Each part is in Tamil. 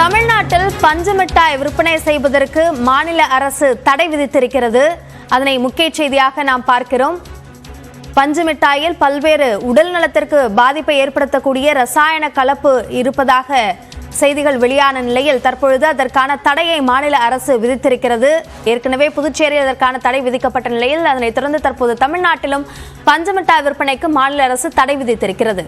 தமிழ்நாட்டில் பஞ்சுமிட்டாய் விற்பனை செய்வதற்கு மாநில அரசு தடை விதித்திருக்கிறது. அதனை முக்கிய செய்தியாக நாம் பார்க்கிறோம். பஞ்சுமிட்டாயில் பல்வேறு உடல் நலத்திற்கு பாதிப்பை ஏற்படுத்தக்கூடிய ரசாயன கலப்பு இருப்பதாக செய்திகள் வெளியான நிலையில் தற்பொழுது அதற்கான தடையை மாநில அரசு விதித்திருக்கிறது. ஏற்கனவே புதுச்சேரியில் அதற்கான தடை விதிக்கப்பட்ட நிலையில் அதனைத் தொடர்ந்து தற்போது தமிழ்நாட்டிலும் பஞ்சுமிட்டாய் விற்பனைக்கு மாநில அரசு தடை விதித்திருக்கிறது.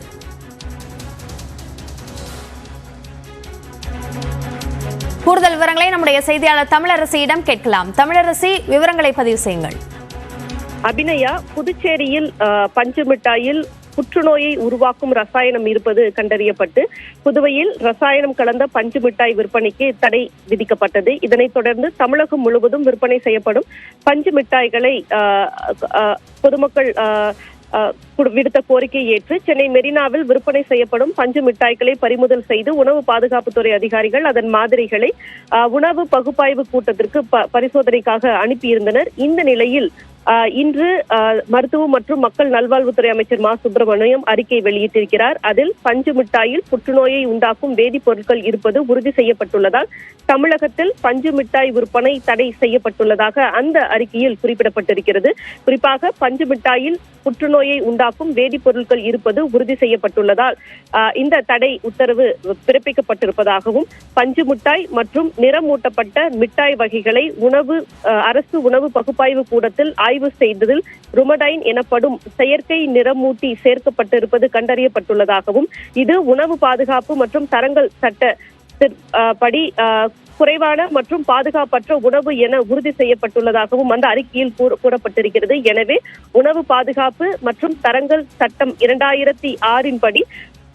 கூடுதல் விவரங்களை நம்முடைய செய்தியாளர் தமிழரசியிடம் கேட்கலாம். தமிழரசி விவரங்களை பதிவு செய்யுங்கள். அபிநயா புதுச்சேரியில் அஹ், பஞ்சு மிட்டாயில் புற்றுநோயை உருவாக்கும் ரசாயனம் இருப்பது கண்டறியப்பட்டு புதுவையில் ரசாயனம் கலந்த பஞ்சு மிட்டாய் விற்பனைக்கு தடை விதிக்கப்பட்டது. இதனைத் தொடர்ந்து தமிழகம் முழுவதும் விற்பனை செய்யப்படும் பஞ்சு மிட்டாய்களை அஹ், அஹ், பொதுமக்கள் அஹ், விடுத்த கோரிக்கையை ஏற்று சென்னை மெரினாவில் விற்பனை செய்யப்படும் பஞ்சு மிட்டாய்களை பறிமுதல் செய்து உணவு பாதுகாப்புத்துறை அதிகாரிகள் அதன் மாதிரிகளை உணவு பகுப்பாய்வு கூட்டத்திற்கு பரிசோதனைக்காக அனுப்பியிருந்தனர். இந்த நிலையில் இன்று மருத்துவம் மற்றும் மக்கள் நல்வாழ்வுத்துறை அமைச்சர் மா. சுப்பிரமணியம் அறிக்கை வெளியிட்டிருக்கிறார். அதில் பஞ்சு மிட்டாயில் புற்றுநோயை உண்டாக்கும் வேதிப்பொருட்கள் இருப்பது உறுதி செய்யப்பட்டுள்ளதால் தமிழகத்தில் பஞ்சு மிட்டாய் விற்பனை தடை செய்யப்பட்டுள்ளதாக அந்த அறிக்கையில் குறிப்பிடப்பட்டிருக்கிறது. குறிப்பாக பஞ்சு மிட்டாயில் புற்றுநோயை உண்டாக்கும் வேதிப்பொருட்கள் இருப்பது உறுதி செய்யப்பட்டுள்ளதால் இந்த தடை உத்தரவு பிறப்பிக்கப்பட்டிருப்பதாகவும் பஞ்சு மிட்டாய் மற்றும் நிறமூட்டப்பட்ட மிட்டாய் வகைகளை உணவு அரசு உணவு பகுப்பாய்வு கூடத்தில் ஆய்வு செய்ததில் ருமடைன் எனப்படும் செயற்கை நிறமூட்டி சேர்க்கப்பட்டிருப்பது கண்டறியப்பட்டுள்ளதாகவும் இது உணவு பாதுகாப்பு மற்றும் தரங்கள் சட்ட படி குறைவான மற்றும் பாதுகாப்பற்ற உணவு என உறுதி செய்யப்பட்டுள்ளதாகவும் அந்த அறிக்கையில் கூறப்பட்டிருக்கிறது. எனவே உணவு பாதுகாப்பு மற்றும் தரங்கள் சட்டம் இரண்டாயிரத்தி ஆறின் படி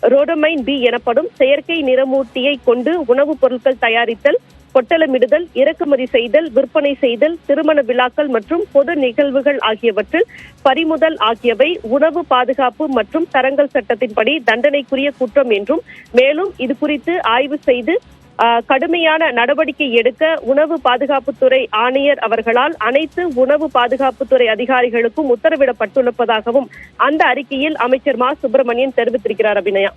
ரோடமைன் பி எனப்படும் செயற்கை நிறமூட்டியை கொண்டு உணவுப் பொருட்கள் தயாரித்தல் பொட்டலமிடுதல் இறக்குமதி செய்தல் விற்பனை செய்தல் திருமண விழாக்கள் மற்றும் பொது நிகழ்வுகள் ஆகியவற்றில் பறிமுதல் ஆகியவை உணவு பாதுகாப்பு மற்றும் தரங்கள் சட்டத்தின்படி தண்டனைக்குரிய குற்றம் என்றும் மேலும் இது குறித்து ஆய்வு செய்து ஆஹ், கடுமையான நடவடிக்கை எடுக்க உணவு பாதுகாப்புத்துறை ஆணையர் அவர்களால் அனைத்து உணவு பாதுகாப்புத்துறை அதிகாரிகளுக்கும் உத்தரவிடப்பட்டுள்ளதாகவும் அந்த அறிக்கையில் அமைச்சர் மா. சுப்பிரமணியன் தெரிவித்திருக்கிறார் அபிநயா.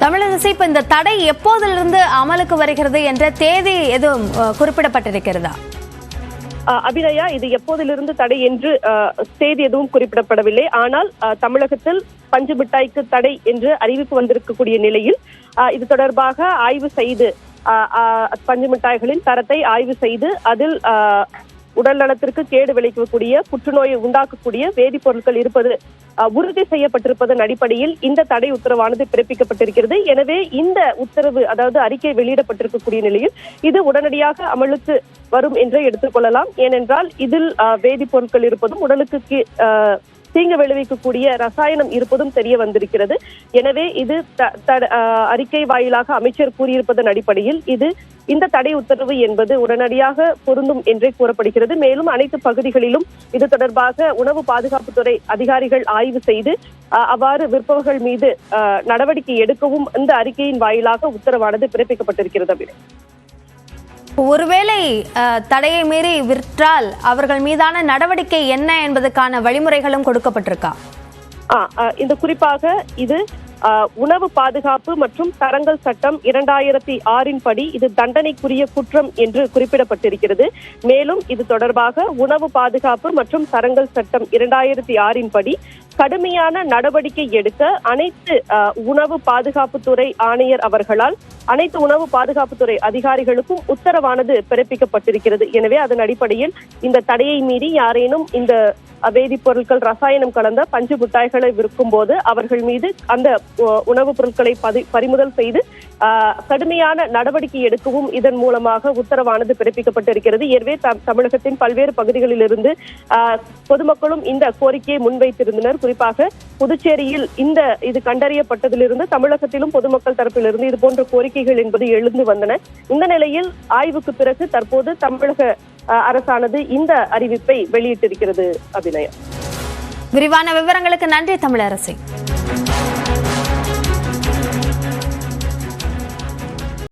தமிழரசு இப்ப இந்த தடை எப்போதிலிருந்து அமலுக்கு வருகிறது என்ற தேதி எதுவும் குறிப்பிடப்பட்டிருக்கிறதா? ஆஹ் அபிநயா இது எப்போதிலிருந்து தடை என்று தேதி எதுவும் குறிப்பிடப்படவில்லை. ஆனால் தமிழகத்தில் பஞ்சு மிட்டாய்க்கு தடை என்று அறிவிப்பு வந்திருக்கக்கூடிய நிலையில் இது தொடர்பாக ஆய்வு செய்து பஞ்சு மிட்டாய்களின் தரத்தை ஆய்வு செய்து அதில் ஆஹ், உடல் நலத்திற்கு கேடு விளைவிக்கக்கூடிய புற்றுநோயை உண்டாக்கக்கூடிய வேதிப்பொருட்கள் இருப்பது உறுதி செய்யப்பட்டிருப்பதன் அடிப்படையில் இந்த தடை உத்தரவானது பிறப்பிக்கப்பட்டிருக்கிறது. எனவே இந்த உத்தரவு அதாவது அறிக்கை வெளியிடப்பட்டிருக்கக்கூடிய நிலையில் இது உடனடியாக அமலுக்கு வரும் என்றே எடுத்துக்கொள்ளலாம் ஏனென்றால் இதில் வேதிப்பொருட்கள் இருப்பதும் உடலுக்கு கீ- தீங்கு விளைவிக்கக்கூடிய ரசாயனம் இருப்பதும் தெரிய வந்திருக்கிறது. எனவே இது அறிக்கை வாயிலாக அமைச்சர் கூறியிருப்பதன் அடிப்படையில் இது இந்த தடை உத்தரவு என்பது உடனடியாக பொருந்தும் என்றே கூறப்படுகிறது. மேலும் அனைத்து பகுதிகளிலும் இது தொடர்பாக உணவு பாதுகாப்புத்துறை அதிகாரிகள் ஆய்வு செய்து அவ்வாறு விற்பவர்கள் மீது ஆஹ், நடவடிக்கை எடுக்கவும் இந்த அறிக்கையின் வாயிலாக உத்தரவானது பிறப்பிக்கப்பட்டிருக்கிறது ஒருவேளை அஹ், தடையை மீறி விற்றால் அவர்கள் மீதான நடவடிக்கை என்ன என்பதற்கான வழிமுறைகளும் கொடுக்கப்பட்டிருக்கா? இந்த குறிப்பாக இது உணவு பாதுகாப்பு மற்றும் தரங்கள் சட்டம் இரண்டாயிரத்தி ஆறின் படி இது தண்டனைக்குரிய குற்றம் என்று குறிப்பிடப்பட்டிருக்கிறது. மேலும் இது தொடர்பாக உணவு பாதுகாப்பு மற்றும் தரங்கள் சட்டம் இரண்டாயிரத்தி ஆறின் படி கடுமையான நடவடிக்கை எடுக்க அனைத்து உணவு பாதுகாப்புத்துறை ஆணையர் அவர்களால் அனைத்து உணவு பாதுகாப்புத்துறை அதிகாரிகளுக்கும் உத்தரவானது பிறப்பிக்கப்பட்டிருக்கிறது. எனவே அதன் அடிப்படையில் இந்த தடையை மீறி யாரேனும் இந்த வேதிப்பொருட்கள் ரசாயனம் கலந்த பஞ்சு மிட்டாய்களை விற்கும் போது அவர்கள் மீது அந்த உணவுப் பொருட்களை பதி பறிமுதல் செய்து கடுமையான நடவடிக்கை எடுக்கவும் இதன் மூலமாக உத்தரவானது பிறப்பிக்கப்பட்டிருக்கிறது. ஏற்கனவே தமிழகத்தின் பல்வேறு பகுதிகளிலிருந்து ஆஹ், பொதுமக்களும் இந்த கோரிக்கையை முன்வைத்திருந்தனர். குறிப்பாக புதுச்சேரியில் இந்த இது கண்டறியப்பட்டதிலிருந்து தமிழகத்திலும் பொதுமக்கள் தரப்பிலிருந்து இது போன்ற கோரிக்கைகள் என்பது எழுந்து வந்தன. இந்த நிலையில் ஆய்வுக்கு பிறகு தற்போது தமிழக அரசானது இந்த அறிவிப்பை வெளியிட்டிருக்கிறது அபிநயம் விரிவான விவரங்களுக்கு நன்றி தமிழரசை.